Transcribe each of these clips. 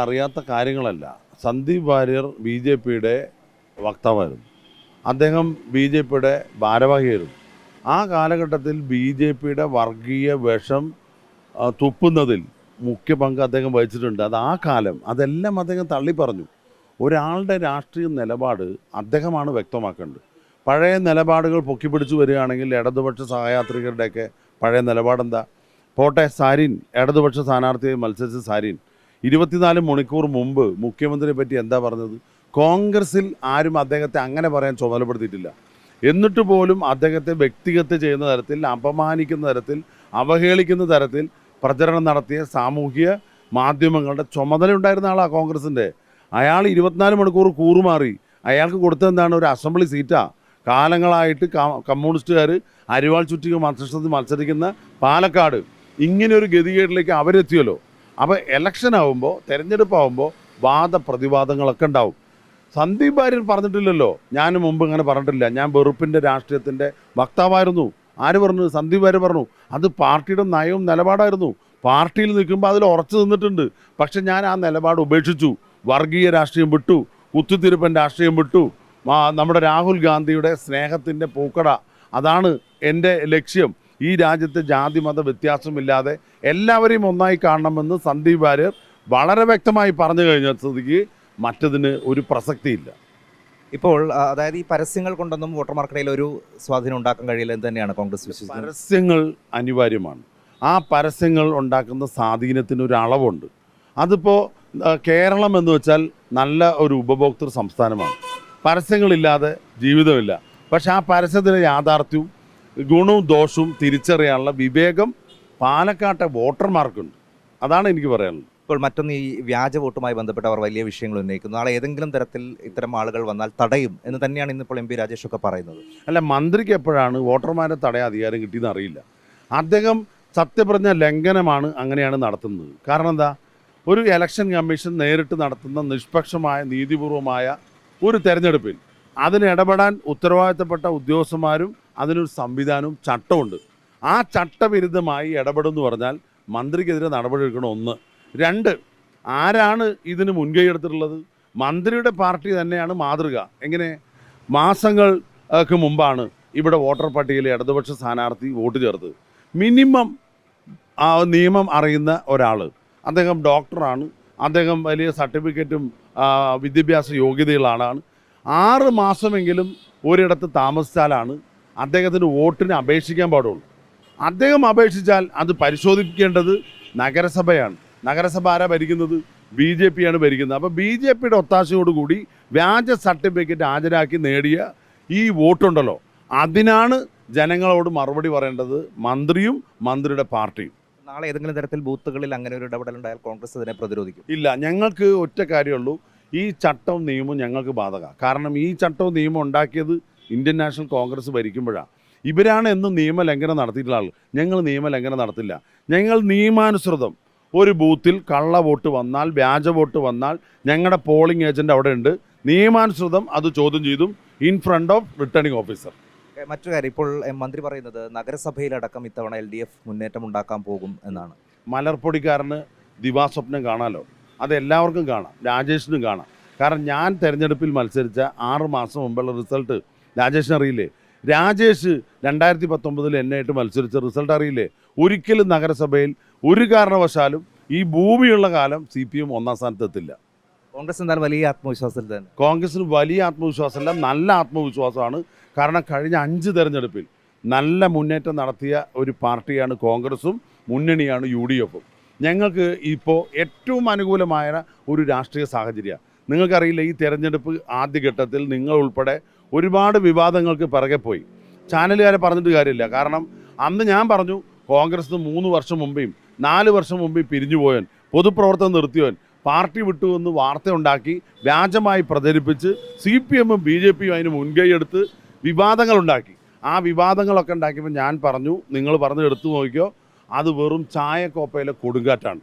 അറിയാത്ത കാര്യങ്ങളല്ല. Sandeep Warrier B J പിയുടെ വക്താവായിരുന്നു. അദ്ദേഹം ബി ജെ പിയുടെ ഭാരവാഹിയായിരുന്നു. ആ കാലഘട്ടത്തിൽ ബി ജെ പിയുടെ വർഗീയ വിഷം തുപ്പുന്നതിൽ മുഖ്യ പങ്ക് അദ്ദേഹം വഹിച്ചിട്ടുണ്ട്. അത് ആ കാലം അതെല്ലാം അദ്ദേഹം തള്ളി പറഞ്ഞു ഒരാളുടെ രാഷ്ട്രീയ നിലപാട് അദ്ദേഹമാണ് വ്യക്തമാക്കേണ്ടത്. പഴയ നിലപാടുകൾ പൊക്കിപ്പിടിച്ചു വരികയാണെങ്കിൽ ഇടതുപക്ഷ സഹയാത്രികരുടെയൊക്കെ പഴയ നിലപാടെന്താ? പോട്ടെ സാരിൻ ഇടതുപക്ഷ സ്ഥാനാർത്ഥിയായി മത്സരിച്ച സാരിൻ. ഇരുപത്തിനാല് മണിക്കൂർ മുമ്പ് മുഖ്യമന്ത്രിയെ പറ്റി എന്താ പറഞ്ഞത്? കോൺഗ്രസിൽ ആരും അദ്ദേഹത്തെ അങ്ങനെ പറയാൻ ചുമതലപ്പെടുത്തിയിട്ടില്ല. എന്നിട്ട് പോലും അദ്ദേഹത്തെ വ്യക്തിഗത ചെയ്യുന്ന തരത്തിൽ അപമാനിക്കുന്ന തരത്തിൽ അവഹേളിക്കുന്ന തരത്തിൽ പ്രചരണം നടത്തിയ സാമൂഹിക മാധ്യമങ്ങളുടെ ചുമതല ഉണ്ടായിരുന്ന ആളാണ് കോൺഗ്രസിന്റെ അയാൾ ഇരുപത്തിനാല് മണിക്കൂർ കൂറുമാറി. അയാൾക്ക് കൊടുത്തതെന്താണ് ഒരു അസംബ്ലി സീറ്റാ. കാലങ്ങളായിട്ട് കമ്മ്യൂണിസ്റ്റുകാർ അരിവാൾ ചുറ്റിക മത്സരത്തിൽ മത്സരിക്കുന്ന പാലക്കാട്. ഇങ്ങനെ ഒരു ഗതികേടിലേക്ക് അവരെത്തിയല്ലോ. അപ്പോൾ ഇലക്ഷൻ ആവുമ്പോൾ തെരഞ്ഞെടുപ്പ് ആവുമ്പോൾ വാദപ്രതിവാദങ്ങളൊക്കെ ഉണ്ടാവും. സന്ദീപ് ഭാര്യർ പറഞ്ഞിട്ടില്ലല്ലോ. ഞാൻ മുമ്പ് ഇങ്ങനെ പറഞ്ഞിട്ടില്ല. ഞാൻ വെറുപ്പിന്റെ രാഷ്ട്രീയത്തിന്റെ വക്താവായിരുന്നു. ആര് പറഞ്ഞു? സന്ദീപ് ഭാര്യ പറഞ്ഞു. അത് പാർട്ടിയുടെ നയവും നിലപാടായിരുന്നു. പാർട്ടിയിൽ നിൽക്കുമ്പോൾ അതിൽ ഉറച്ചു നിന്നിട്ടുണ്ട്. പക്ഷെ ഞാൻ ആ നിലപാട് ഉപേക്ഷിച്ചു. വർഗീയ രാഷ്ട്രീയം വിട്ടു. കുത്തിത്തിരുപ്പൻ രാഷ്ട്രീയം വിട്ടു. നമ്മുടെ രാഹുൽ ഗാന്ധിയുടെ സ്നേഹത്തിന്റെ പൂക്കട. അതാണ് എന്റെ ലക്ഷ്യം. ഈ രാജ്യത്ത് ജാതി മത വ്യത്യാസമില്ലാതെ എല്ലാവരെയും ഒന്നായി കാണണമെന്ന് സന്ദീപ് വാര്യർ വളരെ വ്യക്തമായി പറഞ്ഞു കഴിഞ്ഞ സ്ഥിതിക്ക് മറ്റതിന് ഒരു പ്രസക്തിയില്ല. ഇപ്പോൾ അതായത് ഈ പരസ്യങ്ങൾ കൊണ്ടൊന്നും വോട്ടർമാർക്കിടയിൽ ഒരു സ്വാധീനം ഉണ്ടാക്കാൻ കഴിയില്ല എന്ന് തന്നെയാണ് കോൺഗ്രസ് വിശ്വസിക്കുന്നത്. പരസ്യങ്ങൾ അനിവാര്യമാണ്. ആ പരസ്യങ്ങൾ ഉണ്ടാക്കുന്ന സ്വാധീനത്തിന് ഒരു അളവുണ്ട്. അതിപ്പോൾ കേരളം എന്ന് വെച്ചാൽ നല്ല ഒരു ഉപഭോക്തൃ സംസ്ഥാനമാണ്. പരസ്യങ്ങളില്ലാതെ ജീവിതമില്ല. പക്ഷെ ആ പരസ്യത്തിന്റെ യാഥാർത്ഥ്യവും ഗുണവും ദോഷവും തിരിച്ചറിയാനുള്ള വിവേകം പാലക്കാട്ടെ വോട്ടർമാർക്കുണ്ട്. അതാണ് എനിക്ക് പറയാനുള്ളത്. ഇപ്പോൾ മറ്റൊന്ന് ഈ വ്യാജ വോട്ടുമായി ബന്ധപ്പെട്ട് അവർ വലിയ വിഷയങ്ങൾ ഉന്നയിക്കുന്നു. നാളെ ഏതെങ്കിലും തരത്തിൽ ഇത്തരം ആളുകൾ വന്നാൽ തടയും എന്ന് തന്നെയാണ് ഇന്നിപ്പോൾ എം പി രാജേഷ് ഒക്കെ പറയുന്നത്. അല്ല മന്ത്രിക്ക് എപ്പോഴാണ് വോട്ടർമാരെ തടയാൻ അധികാരം കിട്ടിയെന്ന് അറിയില്ല. അദ്ദേഹം സത്യപ്രജ്ഞ ലംഘനമാണ് അങ്ങനെയാണ് നടത്തുന്നത്. കാരണം എന്താ? ഒരു ഇലക്ഷൻ കമ്മീഷൻ നേരിട്ട് നടത്തുന്ന നിഷ്പക്ഷമായ നീതിപൂർവമായ ഒരു തെരഞ്ഞെടുപ്പിൽ അതിന് ഇടപെടാൻ ഉത്തരവാദിത്തപ്പെട്ട ഉദ്യോഗസ്ഥന്മാരും അതിനൊരു സംവിധാനവും ചട്ടമുണ്ട് ആ ചട്ടവിരുദ്ധമായി ഇടപെടുമെന്ന് പറഞ്ഞാൽ മന്ത്രിക്കെതിരെ നടപടിയെടുക്കണം ഒന്ന്. രണ്ട് ആരാണ് ഇതിന് മുൻകൈ എടുത്തിട്ടുള്ളത്? മന്ത്രിയുടെ പാർട്ടി തന്നെയാണ് മാതൃക. എങ്ങനെ? മാസങ്ങൾക്ക് മുമ്പാണ് ഇവിടെ വോട്ടർ പട്ടികയിൽ ഇടതുപക്ഷ സ്ഥാനാർത്ഥി വോട്ട് ചേർത്തത് മിനിമം നിയമം അറിയുന്ന ഒരാൾ അദ്ദേഹം ഡോക്ടറാണ്. അദ്ദേഹം വലിയ സർട്ടിഫിക്കറ്റും വിദ്യാഭ്യാസ യോഗ്യതയുള്ള ആളാണ്. ആറ് മാസമെങ്കിലും ഒരിടത്ത് താമസിച്ചാലാണ് അദ്ദേഹത്തിന് വോട്ടിന് അപേക്ഷിക്കാൻ പാടുള്ളൂ. അദ്ദേഹം അപേക്ഷിച്ചാൽ അത് പരിശോധിക്കേണ്ടത് നഗരസഭയാണ്. നഗരസഭ ആരാ ഭരിക്കുന്നത്? ബി ജെ പി ആണ് ഭരിക്കുന്നത്. അപ്പോൾ ബി ജെ പിയുടെ ഒത്താശയോടുകൂടി വ്യാജ സർട്ടിഫിക്കറ്റ് ഹാജരാക്കി നേടിയ ഈ വോട്ടുണ്ടല്ലോ അതിനാണ് ജനങ്ങളോട് മറുപടി പറയേണ്ടത് മന്ത്രിയും മന്ത്രിയുടെ പാർട്ടിയും. നാളെ ഏതെങ്കിലും തരത്തിൽ ബൂത്തുകളിൽ അങ്ങനെ ഒരു ഇടപെടലുണ്ടായാൽ കോൺഗ്രസ് അതിനെ പ്രതിരോധിക്കും. ഇല്ല ഞങ്ങൾക്ക് ഒറ്റ കാര്യമുള്ളൂ. ഈ ചട്ടവും നിയമവും ഞങ്ങൾക്ക് ബാധക. കാരണം ഈ ചട്ടവും നിയമവും ഉണ്ടാക്കിയത് ഇന്ത്യൻ നാഷണൽ കോൺഗ്രസ് ഭരിക്കുമ്പോഴാണ് ഇവരാണ് എന്നും നിയമലംഘനം നടത്തിയിട്ടുള്ള ആൾ ഞങ്ങൾ നിയമലംഘനം നടത്തില്ല. ഞങ്ങൾ നിയമാനുസൃതം. ഒരു ബൂത്തിൽ കള്ള വോട്ട് വന്നാൽ വ്യാജ വോട്ട് വന്നാൽ ഞങ്ങളുടെ പോളിംഗ് ഏജന്റ് അവിടെ ഉണ്ട്. നിയമാനുസൃതം അത് ചോദ്യം ചെയ്തും in front of returning officer മറ്റു മറ്റൊരു കാര്യം ഇപ്പോൾ മന്ത്രി പറയുന്നത് നഗരസഭയിലടക്കം ഇത്തവണ എൽ ഡി എഫ് മുന്നേറ്റം ഉണ്ടാക്കാൻ പോകും എന്നാണ്. മലർപ്പൊടിക്കാരന് ദിവാസ്വപ്നം കാണാമല്ലോ അത് എല്ലാവർക്കും കാണാം. രാജേഷിനും കാണാം. കാരണം ഞാൻ തിരഞ്ഞെടുപ്പിൽ മത്സരിച്ച ആറ് മാസം മുമ്പുള്ള റിസൾട്ട് രാജേഷിന് അറിയില്ലേ? രാജേഷ് രണ്ടായിരത്തി പത്തൊമ്പതിൽ എന്നായിട്ട് മത്സരിച്ച റിസൾട്ട് അറിയില്ലേ? ഒരിക്കലും നഗരസഭയിൽ ഒരു കാരണവശാലും ഈ ഭൂമിയുള്ള കാലം സി പി എം ഒന്നാം സ്ഥാനത്തെത്തില്ല കോൺഗ്രസ് എന്തായാലും വലിയ ആത്മവിശ്വാസത്തിൽ തന്നെ. കോൺഗ്രസിന് വലിയ ആത്മവിശ്വാസമല്ല നല്ല ആത്മവിശ്വാസമാണ്. കാരണം കഴിഞ്ഞ അഞ്ച് തെരഞ്ഞെടുപ്പിൽ നല്ല മുന്നേറ്റം നടത്തിയ ഒരു പാർട്ടിയാണ് കോൺഗ്രസും മുന്നണിയാണ് യു ഡി എഫും. ഞങ്ങൾക്ക് ഇപ്പോൾ ഏറ്റവും അനുകൂലമായ ഒരു രാഷ്ട്രീയ സാഹചര്യമാണ് നിങ്ങൾക്കറിയില്ല ഈ തെരഞ്ഞെടുപ്പ് ആദ്യഘട്ടത്തിൽ നിങ്ങൾ ഉൾപ്പെടെ ഒരുപാട് വിവാദങ്ങൾക്ക് പിറകെ പോയി. ചാനലുകാരെ പറഞ്ഞിട്ട് കാര്യമില്ല. കാരണം അന്ന് ഞാൻ പറഞ്ഞു കോൺഗ്രസ് മൂന്ന് വർഷം മുമ്പേയും നാല് വർഷം മുമ്പേ പിരിഞ്ഞു പോയവൻ പൊതുപ്രവർത്തനം നിർത്തിയവൻ പാർട്ടി വിട്ടു എന്ന് വാർത്ത ഉണ്ടാക്കി വ്യാജമായി പ്രചരിപ്പിച്ച് സി പി എമ്മും ബി ജെ പിയും അതിന് മുൻകൈ എടുത്ത് വിവാദങ്ങളുണ്ടാക്കി. ആ വിവാദങ്ങളൊക്കെ ഉണ്ടാക്കിയപ്പോൾ ഞാൻ പറഞ്ഞു നിങ്ങൾ പറഞ്ഞ് എടുത്തു നോക്കിയോ അത് വെറും ചായക്കോപ്പയിലെ കൊടുങ്കാറ്റാണ്.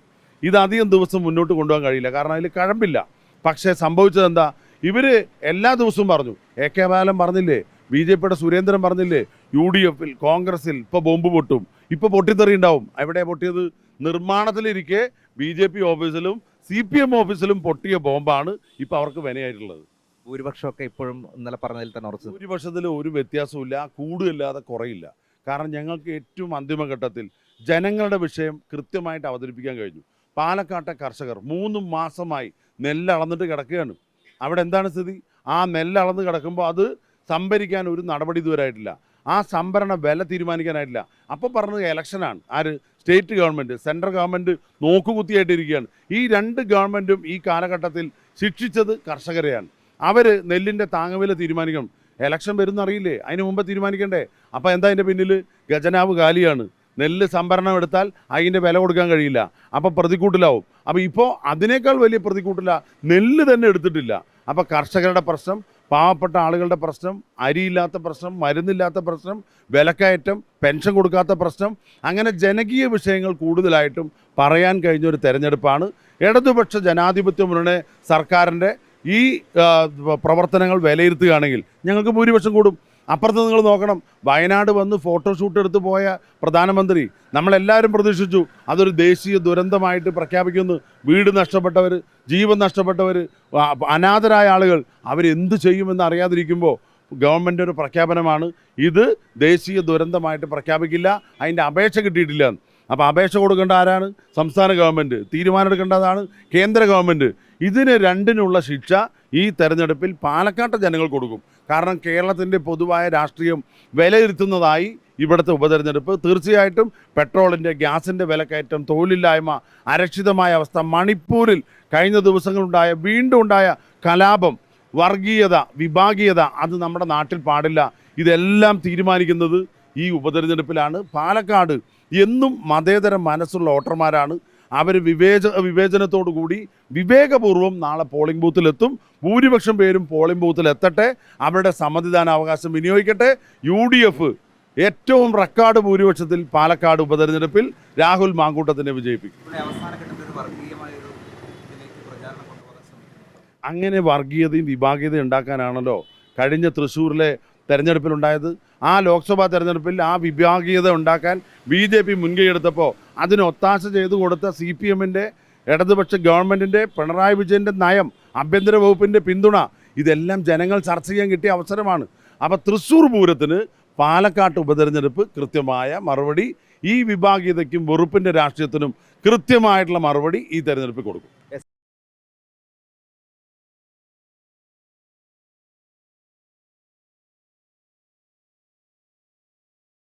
ഇത് അധികം ദിവസം മുന്നോട്ട് കൊണ്ടുപോകാൻ കഴിയില്ല. കാരണം അതിൽ കഴമ്പില്ല. പക്ഷേ സംഭവിച്ചത് എന്താ ഇവർ എല്ലാ ദിവസവും പറഞ്ഞു. എ കെ ബാലൻ പറഞ്ഞില്ലേ? ബി ജെ പിയുടെ സുരേന്ദ്രൻ പറഞ്ഞില്ലേ? യു ഡി എഫിൽ കോൺഗ്രസിൽ ഇപ്പോൾ ബോംബ് പൊട്ടും. ഇപ്പോൾ പൊട്ടിത്തെറി ഉണ്ടാവും. എവിടെ പൊട്ടിയത്? നിർമ്മാണത്തിലിരിക്കെ ബി ജെ പി ഓഫീസിലും സി പി എം ഓഫീസിലും പൊട്ടിയ ബോംബാണ് ഇപ്പോൾ അവർക്ക് വിനയായിട്ടുള്ളത്. ഭൂരിപക്ഷമൊക്കെ ഇപ്പോഴും ഇന്നലെ പറഞ്ഞതിൽ തന്നെ ഉറച്ചു ഭൂരിപക്ഷത്തിൽ ഒരു വ്യത്യാസമില്ല കൂടുതലില്ലാതെ കുറയില്ല. കാരണം ഞങ്ങൾക്ക് ഏറ്റവും അന്തിമഘട്ടത്തിൽ ജനങ്ങളുടെ വിഷയം കൃത്യമായിട്ട് അവതരിപ്പിക്കാൻ കഴിഞ്ഞു. പാലക്കാട്ടെ കർഷകർ മൂന്ന് മാസമായി നെല്ല് അളന്നിട്ട് കിടക്കുകയാണ്. അവിടെ എന്താണ് സ്ഥിതി? ആ നെല്ല് അളന്ന് കിടക്കുമ്പോൾ അത് സംഭരിക്കാൻ ഒരു നടപടി ഇതുവരെ ആയിട്ടില്ല. ആ സംഭരണ വില തീരുമാനിക്കാനായിട്ടില്ല. അപ്പോൾ പറഞ്ഞത് ഇലക്ഷനാണ് ആര്? സ്റ്റേറ്റ് ഗവൺമെന്റ് സെൻട്രൽ ഗവൺമെന്റ് നോക്കുകുത്തിയായിട്ടിരിക്കുകയാണ്. ഈ രണ്ട് ഗവൺമെന്റും ഈ കാലഘട്ടത്തിൽ ശിക്ഷിച്ചത് കർഷകരെയാണ്. അവർ നെല്ലിന്റെ താങ്ങുവില തീരുമാനിക്കണം. ഇലക്ഷൻ വരുന്നറിയില്ലേ? അതിന് മുമ്പ് തീരുമാനിക്കണ്ടേ? അപ്പോൾ എന്താ അതിന്റെ പിന്നിൽ ഗജനാവ് കാലിയാണ്. നെല്ല് സംഭരണം എടുത്താൽ അതിന്റെ വില കൊടുക്കാൻ കഴിയില്ല. അപ്പോൾ പ്രതിക്കൂട്ടിലാവും. അപ്പോൾ ഇപ്പോൾ അതിനേക്കാൾ വലിയ പ്രതിക്കൂട്ടില നെല്ല് തന്നെ എടുത്തിട്ടില്ല. അപ്പോൾ കർഷകരുടെ പ്രശ്നം പാവപ്പെട്ട ആളുകളുടെ പ്രശ്നം അരിയില്ലാത്ത പ്രശ്നം മരുന്നില്ലാത്ത പ്രശ്നം വിലക്കയറ്റം പെൻഷൻ കൊടുക്കാത്ത പ്രശ്നം അങ്ങനെ ജനകീയ വിഷയങ്ങൾ കൂടുതലായിട്ടും പറയാൻ കഴിഞ്ഞൊരു തെരഞ്ഞെടുപ്പാണ്. ഇടതുപക്ഷ ജനാധിപത്യ മുന്നണി സർക്കാരിന്റെ ഈ പ്രവർത്തനങ്ങൾ വിലയിരുത്തുകയാണെങ്കിൽ ഞങ്ങൾക്ക് ഭൂരിപക്ഷം കൂടും. അപ്പുറത്ത് നിങ്ങൾ നോക്കണം. വയനാട് വന്ന് ഫോട്ടോഷൂട്ട് എടുത്ത് പോയ പ്രധാനമന്ത്രി നമ്മളെല്ലാവരും പ്രതീക്ഷിച്ചു അതൊരു ദേശീയ ദുരന്തമായിട്ട് പ്രഖ്യാപിക്കുന്നു വീട് നഷ്ടപ്പെട്ടവർ ജീവൻ നഷ്ടപ്പെട്ടവർ അനാഥരായ ആളുകൾ അവരെന്ത് ചെയ്യുമെന്ന് അറിയാതിരിക്കുമ്പോൾ ഗവൺമെന്റ് ഒരു പ്രഖ്യാപനമാണ്. ഇത് ദേശീയ ദുരന്തമായിട്ട് പ്രഖ്യാപിക്കില്ല. അതിന്റെ അപേക്ഷ കിട്ടിയിട്ടില്ല. അപ്പോൾ അപേക്ഷ കൊടുക്കേണ്ട ആരാണ്? സംസ്ഥാന ഗവൺമെന്റ് തീരുമാനമെടുക്കേണ്ടതാണ് കേന്ദ്ര ഗവൺമെന്റ് ഇതിന് രണ്ടിനുള്ള ശിക്ഷ ഈ തെരഞ്ഞെടുപ്പിൽ പാലക്കാട്ടെ ജനങ്ങൾ കൊടുക്കും. കാരണം കേരളത്തിന്റെ പൊതുവായ രാഷ്ട്രീയം വിലയിരുത്തുന്നതായി ഇവിടുത്തെ ഉപതെരഞ്ഞെടുപ്പ്. തീർച്ചയായിട്ടും പെട്രോളിന്റെ ഗ്യാസിന്റെ വിലക്കയറ്റം തൊഴിലില്ലായ്മ അരക്ഷിതമായ അവസ്ഥ മണിപ്പൂരിൽ കഴിഞ്ഞ ദിവസങ്ങളുണ്ടായ വീണ്ടും ഉണ്ടായ കലാപം വർഗീയത വിഭാഗീയത അത് നമ്മുടെ നാട്ടിൽ പാടില്ല. ഇതെല്ലാം തീരുമാനിക്കുന്നത് ഈ ഉപതെരഞ്ഞെടുപ്പിലാണ്. പാലക്കാട് എന്നും മതേതര മനസ്സുള്ള വോട്ടർമാരാണ്. അവർ വിവേച വിവേചനത്തോടു കൂടി വിവേകപൂർവം നാളെ പോളിംഗ് ബൂത്തിലെത്തും ഭൂരിപക്ഷം പേരും പോളിംഗ് ബൂത്തിൽ എത്തട്ടെ. അവരുടെ സമ്മതിദാന അവകാശം വിനിയോഗിക്കട്ടെ. യു ഡി എഫ് ഏറ്റവും റെക്കോർഡ് ഭൂരിപക്ഷത്തിൽ പാലക്കാട് ഉപതെരഞ്ഞെടുപ്പിൽ രാഹുൽ മാങ്കൂട്ടത്തിനെ വിജയിപ്പിക്കും. അങ്ങനെ വർഗീയതയും വിഭാഗീയതയും ഉണ്ടാക്കാനാണല്ലോ കഴിഞ്ഞ തൃശ്ശൂരിലെ തെരഞ്ഞെടുപ്പിലുണ്ടായത്. ആ ലോക്സഭാ തെരഞ്ഞെടുപ്പിൽ ആ വിഭാഗീയത ഉണ്ടാക്കാൻ ബി ജെ പി മുൻകൈയെടുത്തപ്പോൾ അതിന് ഒത്താശ ചെയ്തു കൊടുത്ത സി പി എമ്മിന്റെ ഇടതുപക്ഷ ഗവൺമെന്റിന്റെ പിണറായി വിജയന്റെ നയം ആഭ്യന്തര വകുപ്പിന്റെ പിന്തുണ ഇതെല്ലാം ജനങ്ങൾ ചർച്ച ചെയ്യാൻ കിട്ടിയ അവസരമാണ്. അപ്പോൾ തൃശ്ശൂർ പൂരത്തിന് പാലക്കാട്ട് ഉപതെരഞ്ഞെടുപ്പ് കൃത്യമായ മറുപടി ഈ വിഭാഗീയതയ്ക്കും വെറുപ്പിന്റെ രാഷ്ട്രീയത്തിനും കൃത്യമായിട്ടുള്ള മറുപടി ഈ തെരഞ്ഞെടുപ്പിൽ കൊടുക്കും.